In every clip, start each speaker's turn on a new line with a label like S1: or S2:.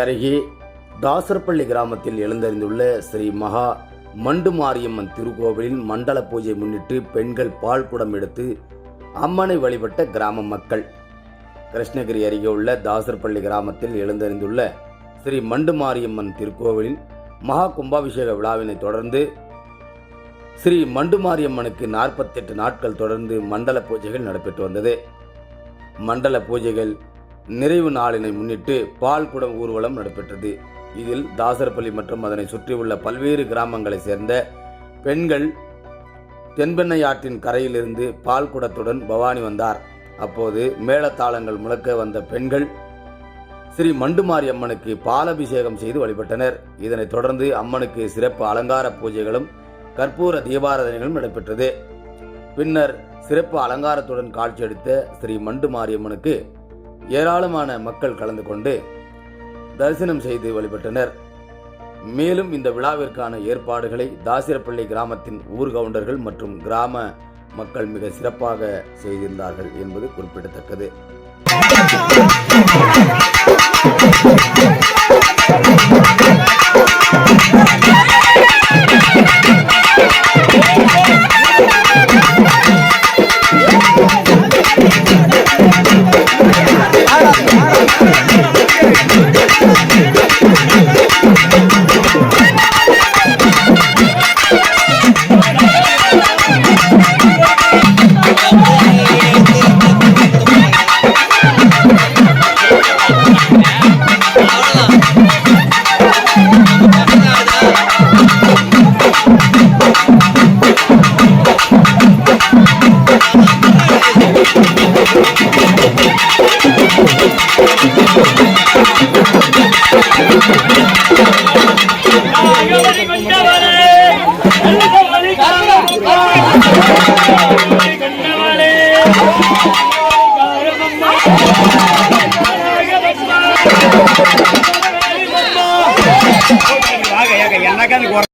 S1: அருகே தாசர்பள்ளி கிராமத்தில் எழுந்தறிந்துள்ள ஸ்ரீ மகா மண்டு மாரியம்மன் திருக்கோவிலின் மண்டல பூஜை முன்னிட்டு பெண்கள் பால் குடம் எடுத்து அம்மனை வழிபட்ட கிராம மக்கள். கிருஷ்ணகிரி அருகே உள்ள தாசர்பள்ளி கிராமத்தில் எழுந்தறிந்துள்ள ஸ்ரீ மண்டு மாரியம்மன் திருக்கோவிலில் மகா கும்பாபிஷேக விழாவினை தொடர்ந்து ஸ்ரீ மண்டு மாரியம்மனுக்கு நாற்பத்தெட்டு நாட்கள் தொடர்ந்து மண்டல பூஜைகள் நடைபெற்று வந்தது. மண்டல பூஜைகள் நிறைவு நாளினை முன்னிட்டு பால் குடம் ஊர்வலம் நடைபெற்றது. இதில் தாசரப்பள்ளி மற்றும் அதனை சுற்றியுள்ள பல்வேறு கிராமங்களைச் சேர்ந்த பெண்கள் தென்பெண்ணை ஆற்றின் கரையிலிருந்து பால் குடத்துடன் பவானி வந்தார். அப்போது மேளத்தாளங்கள் முழக்க வந்த பெண்கள் ஸ்ரீ மண்டுமாரி அம்மனுக்கு பாலபிஷேகம் செய்து வழிபட்டனர். இதனைத் தொடர்ந்து அம்மனுக்கு சிறப்பு அலங்கார பூஜைகளும் கற்பூர தீபாராதனைகளும் நடைபெற்றது. பின்னர் சிறப்பு அலங்காரத்துடன் காட்சியளித்த ஸ்ரீ மண்டு மாரியம்மனுக்கு ஏராளமான மக்கள் கலந்து கொண்டு தரிசனம் செய்து வழிபட்டனர். மேலும் இந்த விழாவிற்கான ஏற்பாடுகளை தாசிரப்பள்ளி கிராமத்தின் ஊர் கவுண்டர்கள் மற்றும் கிராம மக்கள் மிக சிறப்பாக செய்திருந்தார்கள் என்பது குறிப்பிடத்தக்கது.
S2: நாகவலி கொண்டவளே நாகவலி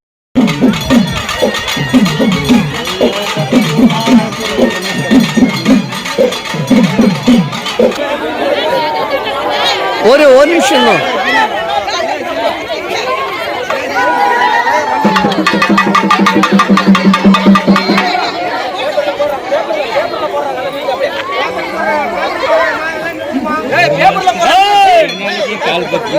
S3: ஒரு ஒரு நிமிஷம். தான்
S2: கால் பத்தி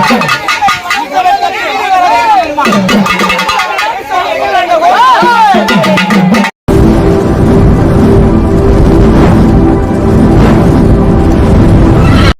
S2: Thank you.